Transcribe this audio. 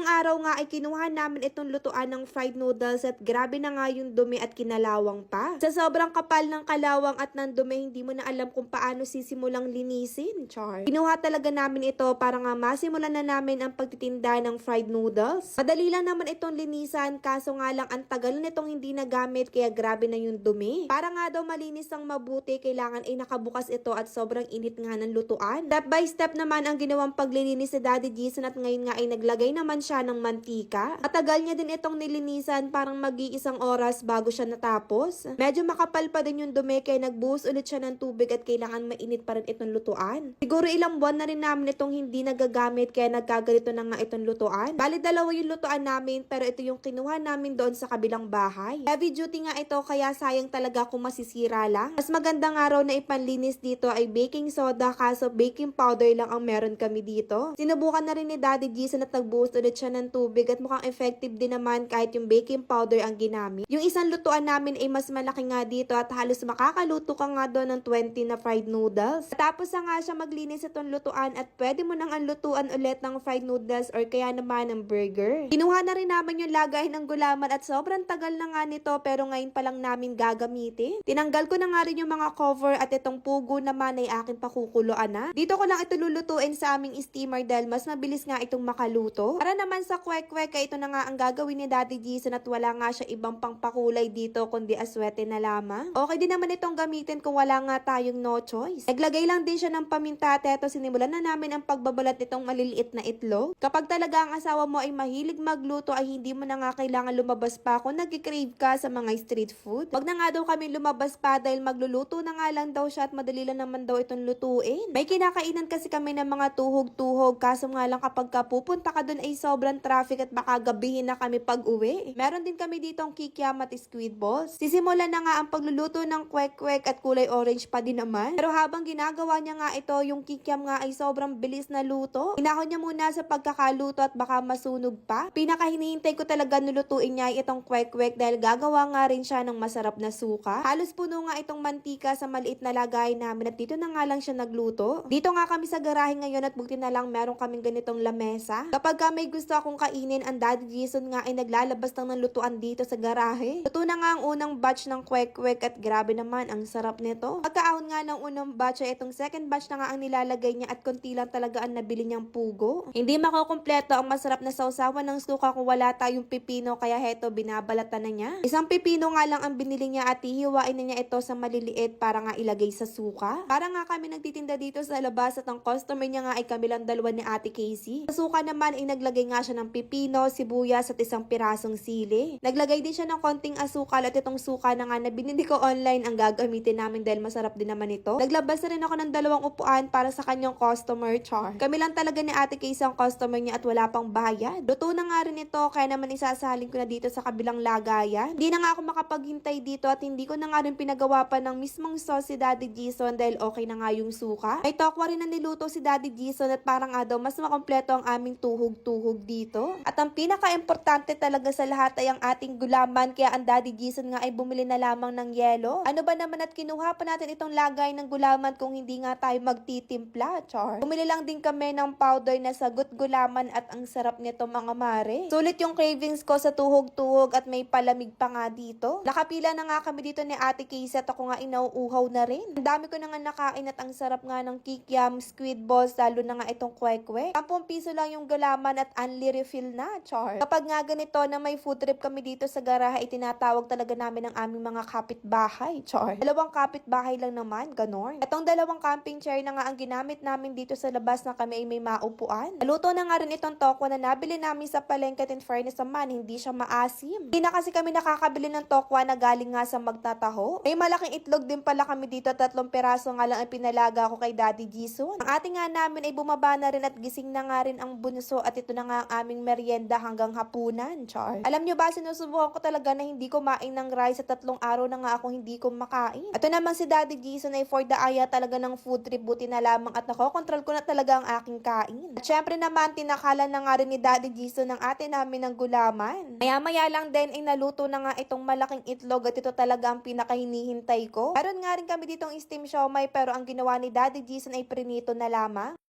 Ngayong araw nga ay kinuha namin itong lutuan ng fried noodles at grabe na nga yung dumi at kinalawang pa. Sa sobrang kapal ng kalawang at ng dumi, hindi mo na alam kung paano sisimulang linisin, char. Kinuha talaga namin ito para nga masimulan na namin ang pagtitinda ng fried noodles. Madali lang naman itong linisan, kaso nga lang ang tagal nitong hindi nagamit kaya grabe na yung dumi. Para nga daw malinis ang mabuti, kailangan ay nakabukas ito at sobrang init nga ng lutuan. Step by step naman ang ginawang paglilinis ni Daddy Jason at ngayon nga ay naglagay naman siya ng mantika. Matagal niya din itong nilinisan parang mag-iisang oras bago siya natapos. Medyo makapal pa din yung dumi kaya nagbuhos ulit siya ng tubig at kailangan mainit pa rin itong lutuan. Siguro ilang buwan na rin namin itong hindi nagagamit kaya nagkagalito na nga itong lutuan. Bali dalawa yung lutuan namin pero ito yung kinuha namin doon sa kabilang bahay. Heavy duty nga ito kaya sayang talaga kung masisira lang. Mas magandang araw na ipanlinis dito ay baking soda kaso baking powder lang ang meron kami dito. Sinubukan na rin ni Daddy Jason at nagbuhos ulit siya ng tubig at mukhang effective din naman kahit yung baking powder ang ginamit. Yung isang lutuan namin ay mas malaki nga dito at halos makakaluto ka nga doon ng 20 na fried noodles. Tapos nga siya maglinis itong lutuan at pwede mo nang anlutuan ulit ng fried noodles or kaya naman ng burger. Kinuha na rin namin yung lagay ng gulaman at sobrang tagal na nga nito pero ngayon pa lang namin gagamitin. Tinanggal ko na nga rin yung mga cover at itong pugo naman ay akin pakukuluan na. Dito ko lang ito lulutuin sa aming steamer dahil mas mabilis nga itong makaluto. Para naman sa kwek-kwek ito na nga ang gagawin ni Daddy Jason at wala nga siya ibang pangpakulay dito kundi aswete na lamang. Okay din naman itong gamitin kung wala nga tayong no choice. Naglagay lang din siya ng paminta at eto sinimulan na namin ang pagbabalat nitong maliliit na itlog. Kapag talaga ang asawa mo ay mahilig magluto ay hindi mo na nga kailangan lumabas pa kung nag-crave ka sa mga street food. Wag na nga daw kami lumabas pa dahil magluluto na nga lang daw siya at madali lang naman daw itong lutuin. May kinakainan kasi kami ng mga tuhog-tuhog kaso nga lang kapag ka pupunta ka dun ay sobrang traffic at baka gabihin na kami pag uwi. Meron din kami dito ang kikiam at squid balls. Sisimulan na nga ang pagluluto ng kwek-kwek at kulay orange pa din naman. Pero habang ginagawa niya nga ito, yung kikiam nga ay sobrang bilis na luto. Inahon niya muna sa pagkakaluto at baka masunog pa. Pinaka hinihintay ko talaga nulutuin niya itong kwek-kwek dahil gagawa nga rin siya ng masarap na suka. Halos puno nga itong mantika sa maliit na lagay namin at dito na nga lang siya nagluto. Dito nga kami sa garahe ngayon at buti na lang meron kaming ganitong lamesa. Kapag ka may gusto akong kainin, ang Daddy Jason nga ay naglalabas ng lutuan dito sa garahe. Luto na nga ang unang batch ng kwek-kwek at grabe naman, ang sarap nito. Nga ng unang batch ay itong second batch na nga ang nilalagay niya at konti lang talaga ang nabili niyang pugo. Hindi makukumpleto ang masarap na sausawan ng suka kung wala tayong pipino kaya heto binabalatan na niya. Isang pipino nga lang ang binili niya at hihiwain na niya ito sa maliliit para nga ilagay sa suka. Para nga kami nagtitinda dito sa labas at ang customer niya nga ay kami lang dalawa ni Ate Casey. Sa suka naman ay naglagay nga siya ng pipino, sibuyas at isang pirasong sili. Naglagay din siya ng konting asukal at itong suka na nga na binili ko online ang gagamitin namin dahil masarap din naman ito. Naglabas na rin ako ng dalawang upuan para sa kanyang customer char. Kami lang talaga ni Ate Casey ang customer niya at wala pang bayad. Luto na nga rin ito kaya naman isasalin ko na dito sa kabilang lagayan. Hindi na nga ako makapaghintay dito at hindi ko na nga rin pinagawa pa ng mismong sauce si Daddy Jason dahil okay na nga yung suka. May tokwa rin na niluto si Daddy Jason at parang nga daw mas makompleto ang aming tuhog-tuhog dito. At ang pinaka-importante talaga sa lahat ay ang ating gulaman kaya ang Daddy Jason nga ay bumili na lamang ng yelo. Ano ba naman at kinuha pa natin itong lagay ng gulaman kung hindi nga tayo magtitimpla, char. Bumili lang din kami ng powder na sagot gulaman at ang sarap nito mga mare. Sulit yung cravings ko sa tuhog-tuhog at may palamig pa nga dito. Nakapila na nga kami dito ni Ate Casey at ako nga inauuhaw na rin. Ang dami ko na nga nakain at ang sarap nga ng kikiam, squid balls, lalo na nga itong kwek-kwek. 10 piso lang yung gulaman at unli refill na, char. Kapag nga ganito na may food trip kami dito sa garahe, itinatawag talaga namin ang aming mga kapitbahay, char. Dalawang kapitbahay lang naman, ganon. Itong dalawang camping chair na nga ang ginamit namin dito sa labas na kami ay may maupuan. Naluto na nga rin itong tokwa na nabili namin sa palengke at in fairness naman, hindi siya maasim. Hindi na kasi kami nakakabili ng tokwa na galing nga sa magtataho. May malaking itlog din pala kami dito, tatlong peraso nga lang ang pinalaga ko kay Daddy Jason. Ang ating nga namin ay bumaba na rin at gising na nga rin ang bunso at ito na nga ang aming merienda hanggang hapunan, char. Alam nyo ba, sinusubukan ko talaga na hindi kumain ng rice sa tatlong araw na nga ako hindi kumakain. Ito naman si Daddy Jason ay for the aya talaga ng food trip, buti na lamang at nakokontrol ko na talaga ang aking kain. At syempre naman, tinakalan na nga rin ni Daddy Jason ng ate namin ng gulaman. Maya-maya lang din ay naluto na nga itong malaking itlog at ito talaga ang pinakahinihintay ko. Meron nga rin kami ditong steam siomay pero ang ginawa ni Daddy Jason ay prinito na lamang.